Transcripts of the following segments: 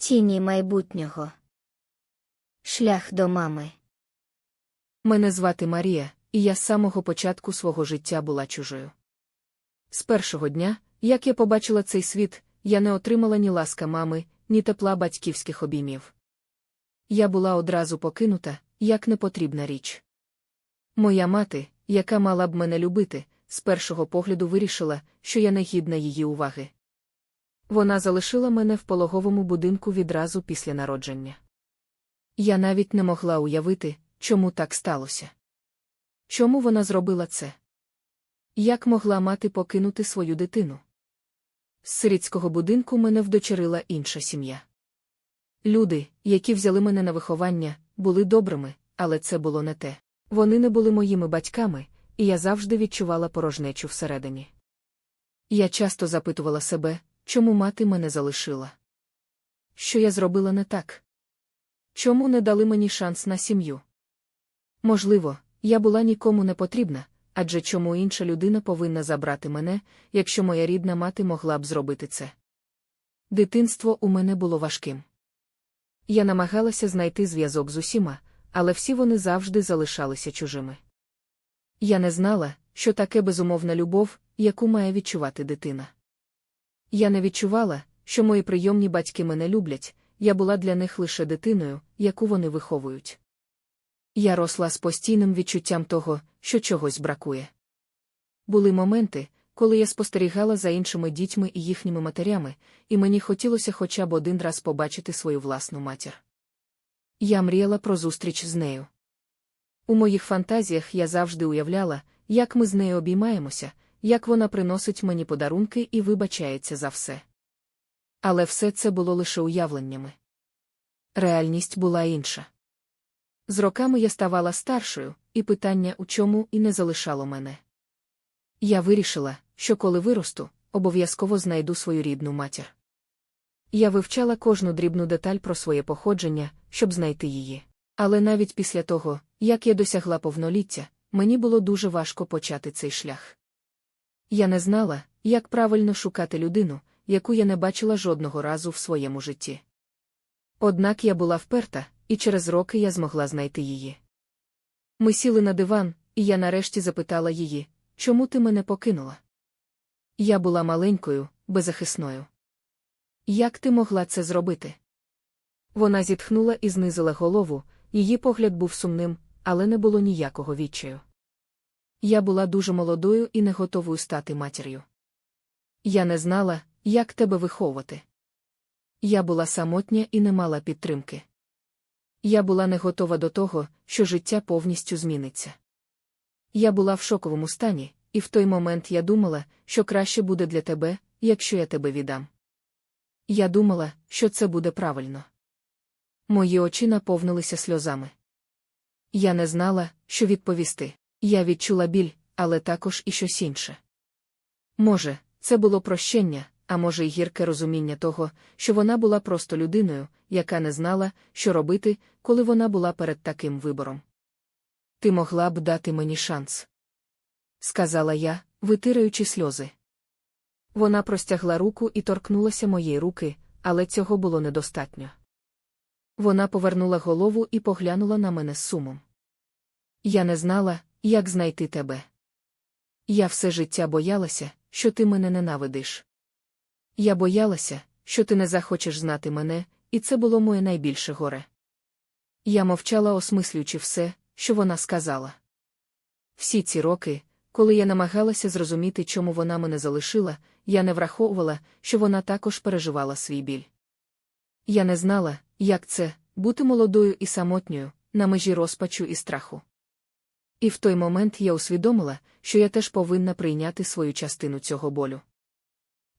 Тіні майбутнього. Шлях до мами. Мене звати Марія, і я з самого початку свого життя була чужою. З першого дня, як я побачила цей світ, я не отримала ні ласка мами, ні тепла батьківських обіймів. Я була одразу покинута, як непотрібна річ. Моя мати, яка мала б мене любити, з першого погляду вирішила, що я не гідна її уваги. Вона залишила мене в пологовому будинку відразу після народження. Я навіть не могла уявити, чому так сталося. Чому вона зробила це? Як могла мати покинути свою дитину? З сирітського будинку мене вдочерила інша сім'я. Люди, які взяли мене на виховання, були добрими, але це було не те. Вони не були моїми батьками, і я завжди відчувала порожнечу всередині. Я часто запитувала себе, чому мати мене залишила. Що я зробила не так? Чому не дали мені шанс на сім'ю? Можливо, я була нікому не потрібна, адже чому інша людина повинна забрати мене, якщо моя рідна мати могла б зробити це? Дитинство у мене було важким. Я намагалася знайти зв'язок з усіма, але всі вони завжди залишалися чужими. Я не знала, що таке безумовна любов, яку має відчувати дитина. Я не відчувала, що мої прийомні батьки мене люблять, я була для них лише дитиною, яку вони виховують. Я росла з постійним відчуттям того, що чогось бракує. Були моменти, коли я спостерігала за іншими дітьми і їхніми матерями, і мені хотілося хоча б один раз побачити свою власну матір. Я мріяла про зустріч з нею. У моїх фантазіях я завжди уявляла, як ми з нею обіймаємося, як вона приносить мені подарунки і вибачається за все. Але все це було лише уявленнями. Реальність була інша. З роками я ставала старшою, і питання у чому і не залишало мене. Я вирішила, що коли виросту, обов'язково знайду свою рідну матір. Я вивчала кожну дрібну деталь про своє походження, щоб знайти її. Але навіть після того, як я досягла повноліття, мені було дуже важко почати цей шлях. Я не знала, як правильно шукати людину, яку я не бачила жодного разу в своєму житті. Однак я була вперта, і через роки я змогла знайти її. Ми сіли на диван, і я нарешті запитала її, чому ти мене покинула? Я була маленькою, беззахисною. Як ти могла це зробити? Вона зітхнула і знизила голову, її погляд був сумним, але не було ніякого відчаю. Я була дуже молодою і не готовою стати матір'ю. Я не знала, як тебе виховувати. Я була самотня і не мала підтримки. Я була не готова до того, що життя повністю зміниться. Я була в шоковому стані, і в той момент я думала, що краще буде для тебе, якщо я тебе віддам. Я думала, що це буде правильно. Мої очі наповнилися сльозами. Я не знала, що відповісти. Я відчула біль, але також і щось інше. Може, це було прощення, а може, й гірке розуміння того, що вона була просто людиною, яка не знала, що робити, коли вона була перед таким вибором. Ти могла б дати мені шанс. Сказала я, витираючи сльози. Вона простягла руку і торкнулася моєї руки, але цього було недостатньо. Вона повернула голову і поглянула на мене з сумом. Я не знала, як знайти тебе. Я все життя боялася, що ти мене ненавидиш. Я боялася, що ти не захочеш знати мене, і це було моє найбільше горе. Я мовчала, осмислюючи все, що вона сказала. Всі ці роки, коли я намагалася зрозуміти, чому вона мене залишила, я не враховувала, що вона також переживала свій біль. Я не знала, як це бути молодою і самотньою, на межі розпачу і страху. І в той момент я усвідомила, що я теж повинна прийняти свою частину цього болю.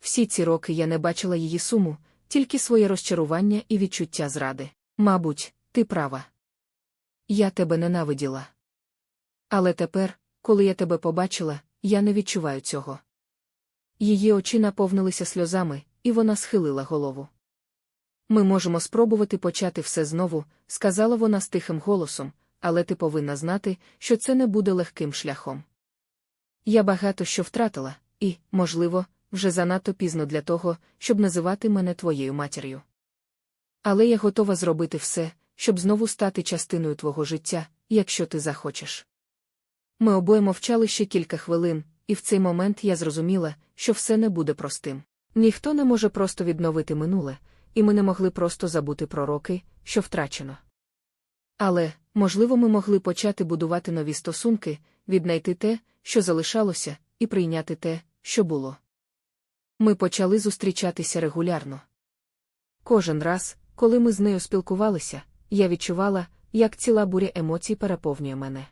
Всі ці роки я не бачила її суму, тільки своє розчарування і відчуття зради. Мабуть, ти права. Я тебе ненавиділа. Але тепер, коли я тебе побачила, я не відчуваю цього. Її очі наповнилися сльозами, і вона схилила голову. Ми можемо спробувати почати все знову, сказала вона з тихим голосом, але ти повинна знати, що це не буде легким шляхом. Я багато що втратила, і, можливо, вже занадто пізно для того, щоб називати мене твоєю матір'ю. Але я готова зробити все, щоб знову стати частиною твого життя, якщо ти захочеш. Ми обоє мовчали ще кілька хвилин, і в цей момент я зрозуміла, що все не буде простим. Ніхто не може просто відновити минуле, і ми не могли просто забути про роки, що втрачено. Але, можливо, ми могли почати будувати нові стосунки, віднайти те, що залишалося, і прийняти те, що було. Ми почали зустрічатися регулярно. Кожен раз, коли ми з нею спілкувалися, я відчувала, як ціла буря емоцій переповнює мене.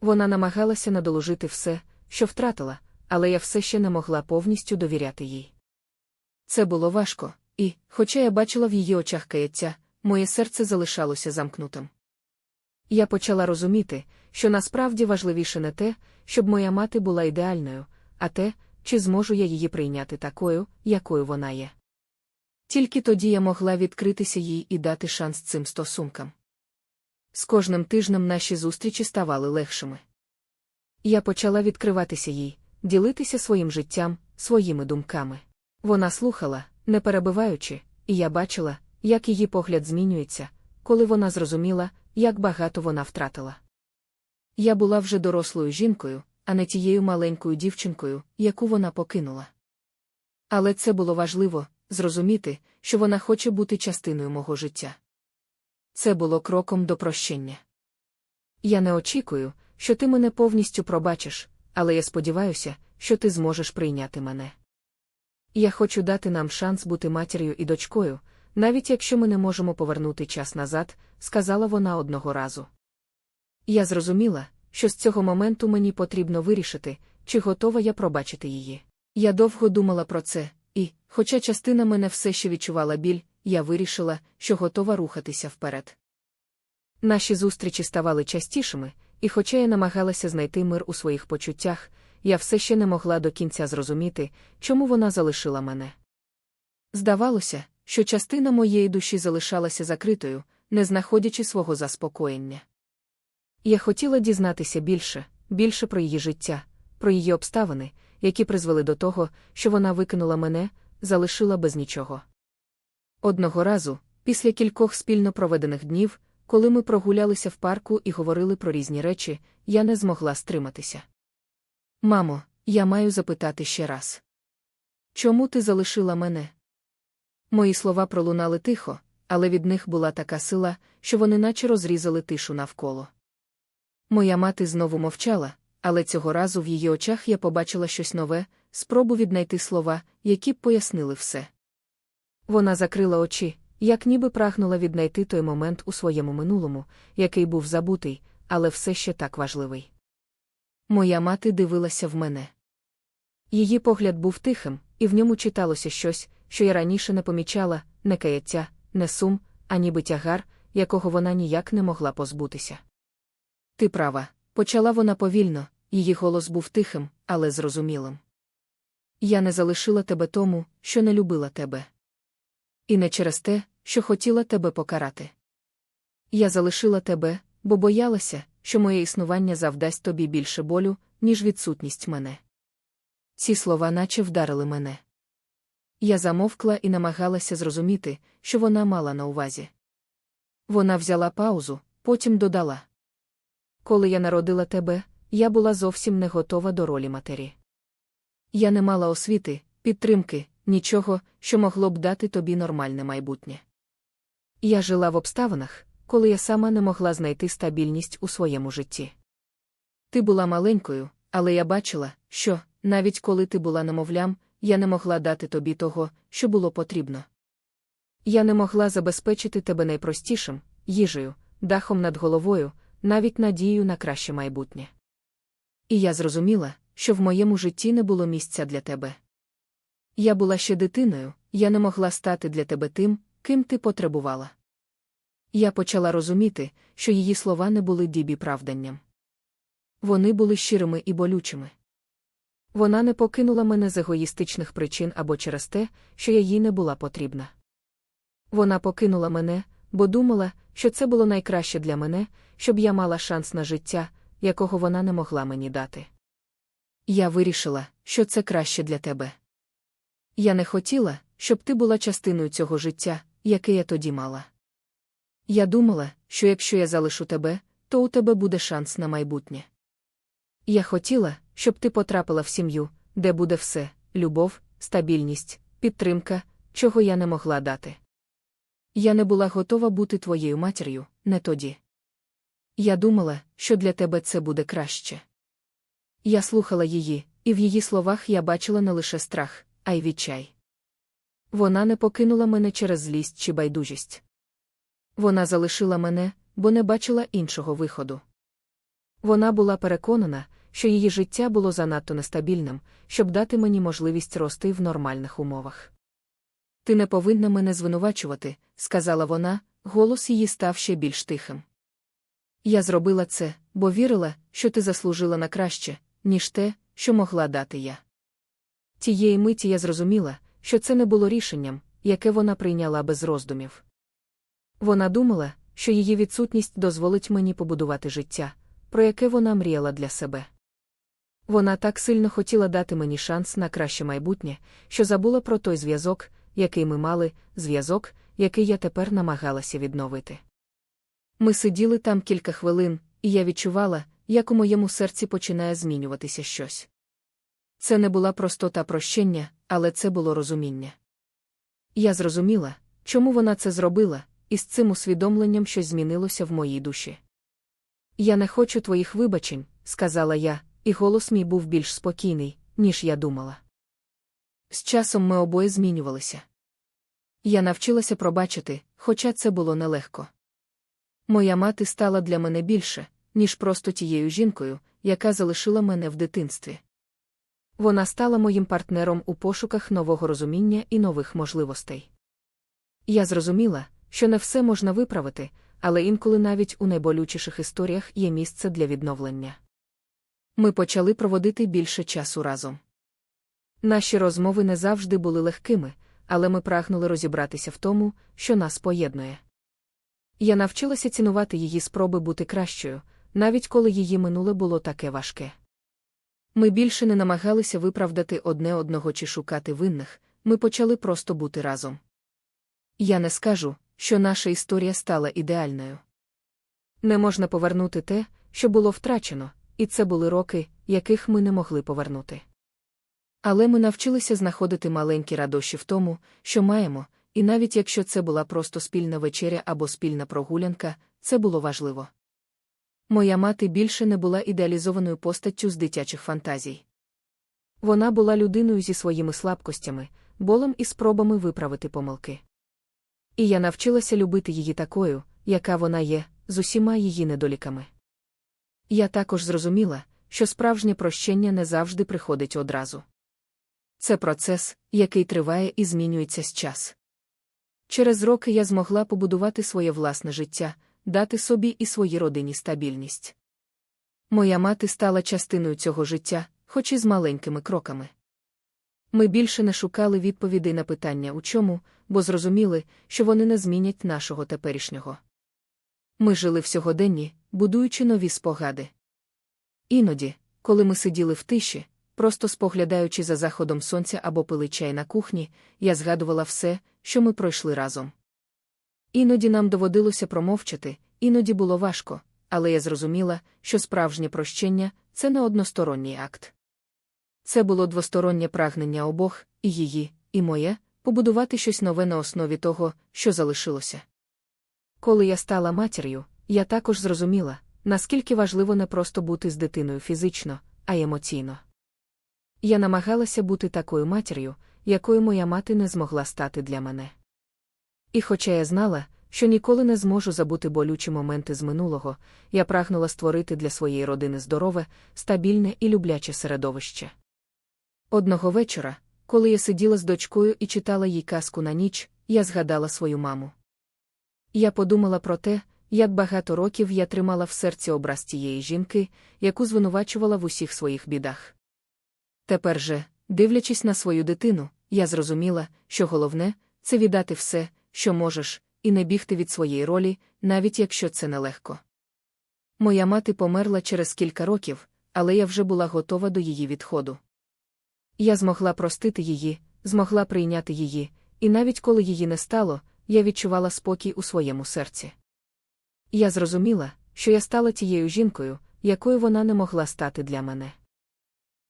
Вона намагалася надолужити все, що втратила, але я все ще не могла повністю довіряти їй. Це було важко, і, хоча я бачила в її очах каяття, моє серце залишалося замкнутим. Я почала розуміти, що насправді важливіше не те, щоб моя мати була ідеальною, а те, чи зможу я її прийняти такою, якою вона є. Тільки тоді я могла відкритися їй і дати шанс цим стосункам. З кожним тижнем наші зустрічі ставали легшими. Я почала відкриватися їй, ділитися своїм життям, своїми думками. Вона слухала, не перебиваючи, і я бачила, як її погляд змінюється, коли вона зрозуміла, як багато вона втратила. Я була вже дорослою жінкою, а не тією маленькою дівчинкою, яку вона покинула. Але це було важливо зрозуміти, що вона хоче бути частиною мого життя. Це було кроком до прощення. Я не очікую, що ти мене повністю пробачиш, але я сподіваюся, що ти зможеш прийняти мене. Я хочу дати нам шанс бути матір'ю і дочкою, навіть якщо ми не можемо повернути час назад, сказала вона одного разу. Я зрозуміла, що з цього моменту мені потрібно вирішити, чи готова я пробачити її. Я довго думала про це, і, хоча частина мене все ще відчувала біль, я вирішила, що готова рухатися вперед. Наші зустрічі ставали частішими, і, хоча я намагалася знайти мир у своїх почуттях, я все ще не могла до кінця зрозуміти, чому вона залишила мене. Здавалося, що частина моєї душі залишалася закритою, не знаходячи свого заспокоєння. Я хотіла дізнатися більше, більше про її життя, про її обставини, які призвели до того, що вона викинула мене, залишила без нічого. Одного разу, після кількох спільно проведених днів, коли ми прогулялися в парку і говорили про різні речі, я не змогла стриматися. Мамо, я маю запитати ще раз. Чому ти залишила мене? Мої слова пролунали тихо, але від них була така сила, що вони наче розрізали тишу навколо. Моя мати знову мовчала, але цього разу в її очах я побачила щось нове, спробу віднайти слова, які б пояснили все. Вона закрила очі, як ніби прагнула віднайти той момент у своєму минулому, який був забутий, але все ще так важливий. Моя мати дивилася в мене. Її погляд був тихим, і в ньому читалося щось, що я раніше не помічала, не каяття, не сум, а ніби тягар, якого вона ніяк не могла позбутися. Ти права, почала вона повільно, її голос був тихим, але зрозумілим. Я не залишила тебе тому, що не любила тебе. І не через те, що хотіла тебе покарати. Я залишила тебе, бо боялася, що моє існування завдасть тобі більше болю, ніж відсутність мене. Ці слова наче вдарили мене. Я замовкла і намагалася зрозуміти, що вона мала на увазі. Вона взяла паузу, потім додала. Коли я народила тебе, я була зовсім не готова до ролі матері. Я не мала освіти, підтримки, нічого, що могло б дати тобі нормальне майбутнє. Я жила в обставинах, коли я сама не могла знайти стабільність у своєму житті. Ти була маленькою, але я бачила, що, навіть коли ти була немовлям, я не могла дати тобі того, що було потрібно. Я не могла забезпечити тебе найпростішим їжею, дахом над головою, навіть надією на краще майбутнє. І я зрозуміла, що в моєму житті не було місця для тебе. Я була ще дитиною, я не могла стати для тебе тим, ким ти потребувала. Я почала розуміти, що її слова не були дібі правданням. Вони були щирими і болючими. Вона не покинула мене з егоїстичних причин або через те, що я їй не була потрібна. Вона покинула мене, бо думала, що це було найкраще для мене, щоб я мала шанс на життя, якого вона не могла мені дати. Я вирішила, що це краще для тебе. Я не хотіла, щоб ти була частиною цього життя, яке я тоді мала. Я думала, що якщо я залишу тебе, то у тебе буде шанс на майбутнє. Я хотіла, щоб ти потрапила в сім'ю, де буде все любов, стабільність, підтримка, чого я не могла дати. Я не була готова бути твоєю матір'ю, не тоді. Я думала, що для тебе це буде краще. Я слухала її, і в її словах я бачила не лише страх, а й відчай. Вона не покинула мене через злість чи байдужість. Вона залишила мене, бо не бачила іншого виходу. Вона була переконана, що її життя було занадто нестабільним, щоб дати мені можливість рости в нормальних умовах. Ти не повинна мене звинувачувати, сказала вона, голос її став ще більш тихим. Я зробила це, бо вірила, що ти заслужила на краще, ніж те, що могла дати я. Тієї миті я зрозуміла, що це не було рішенням, яке вона прийняла без роздумів. Вона думала, що її відсутність дозволить мені побудувати життя, про яке вона мріяла для себе. Вона так сильно хотіла дати мені шанс на краще майбутнє, що забула про той зв'язок, який ми мали, зв'язок, який я тепер намагалася відновити. Ми сиділи там кілька хвилин, і я відчувала, як у моєму серці починає змінюватися щось. Це не була простота прощення, але це було розуміння. Я зрозуміла, чому вона це зробила, і з цим усвідомленням щось змінилося в моїй душі. Я не хочу твоїх вибачень, сказала я, і голос мій був більш спокійний, ніж я думала. З часом ми обоє змінювалися. Я навчилася пробачити, хоча це було нелегко. Моя мати стала для мене більше, ніж просто тією жінкою, яка залишила мене в дитинстві. Вона стала моїм партнером у пошуках нового розуміння і нових можливостей. Я зрозуміла, що не все можна виправити, але інколи навіть у найболючіших історіях є місце для відновлення. Ми почали проводити більше часу разом. Наші розмови не завжди були легкими, але ми прагнули розібратися в тому, що нас поєднує. Я навчилася цінувати її спроби бути кращою, навіть коли її минуле було таке важке. Ми більше не намагалися виправдати одне одного чи шукати винних, ми почали просто бути разом. Я не скажу, що наша історія стала ідеальною. Не можна повернути те, що було втрачено, і це були роки, яких ми не могли повернути. Але ми навчилися знаходити маленькі радощі в тому, що маємо, і навіть якщо це була просто спільна вечеря або спільна прогулянка, це було важливо. Моя мати більше не була ідеалізованою постаттю з дитячих фантазій. Вона була людиною зі своїми слабкостями, болем і спробами виправити помилки. І я навчилася любити її такою, яка вона є, з усіма її недоліками. Я також зрозуміла, що справжнє прощення не завжди приходить одразу. Це процес, який триває і змінюється з час. Через роки я змогла побудувати своє власне життя, дати собі і своїй родині стабільність. Моя мати стала частиною цього життя, хоч і з маленькими кроками. Ми більше не шукали відповідей на питання у чому, бо зрозуміли, що вони не змінять нашого теперішнього. Ми жили в сьогоденні, будуючи нові спогади. Іноді, коли ми сиділи в тиші, просто споглядаючи за заходом сонця або пили чай на кухні, я згадувала все, що ми пройшли разом. Іноді нам доводилося промовчати, іноді було важко, але я зрозуміла, що справжнє прощення це не односторонній акт. Це було двостороннє прагнення обох, і її, і моє, побудувати щось нове на основі того, що залишилося. Коли я стала матір'ю, я також зрозуміла, наскільки важливо не просто бути з дитиною фізично, а й емоційно. Я намагалася бути такою матір'ю, якою моя мати не змогла стати для мене. І хоча я знала, що ніколи не зможу забути болючі моменти з минулого, я прагнула створити для своєї родини здорове, стабільне і любляче середовище. Одного вечора, коли я сиділа з дочкою і читала їй казку на ніч, я згадала свою маму. Я подумала про те, як багато років я тримала в серці образ тієї жінки, яку звинувачувала в усіх своїх бідах. Тепер же, дивлячись на свою дитину, я зрозуміла, що головне це віддати все, що можеш, і не бігти від своєї ролі, навіть якщо це нелегко. Моя мати померла через кілька років, але я вже була готова до її відходу. Я змогла простити її, змогла прийняти її, і навіть коли її не стало, я відчувала спокій у своєму серці. Я зрозуміла, що я стала тією жінкою, якою вона не могла стати для мене.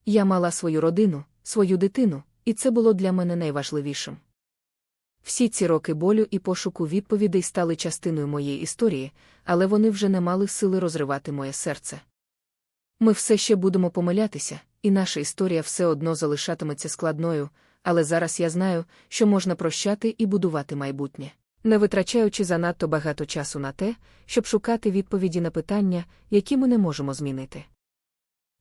Я мала свою родину, свою дитину, і це було для мене найважливішим. Всі ці роки болю і пошуку відповідей стали частиною моєї історії, але вони вже не мали сили розривати моє серце. Ми все ще будемо помилятися, і наша історія все одно залишатиметься складною, але зараз я знаю, що можна прощати і будувати майбутнє, не витрачаючи занадто багато часу на те, щоб шукати відповіді на питання, які ми не можемо змінити.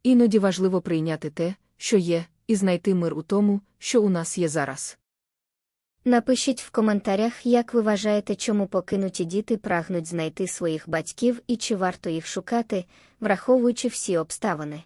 Іноді важливо прийняти те, що є, і знайти мир у тому, що у нас є зараз. Напишіть в коментарях, як ви вважаєте, чому покинуті діти прагнуть знайти своїх батьків і чи варто їх шукати, враховуючи всі обставини.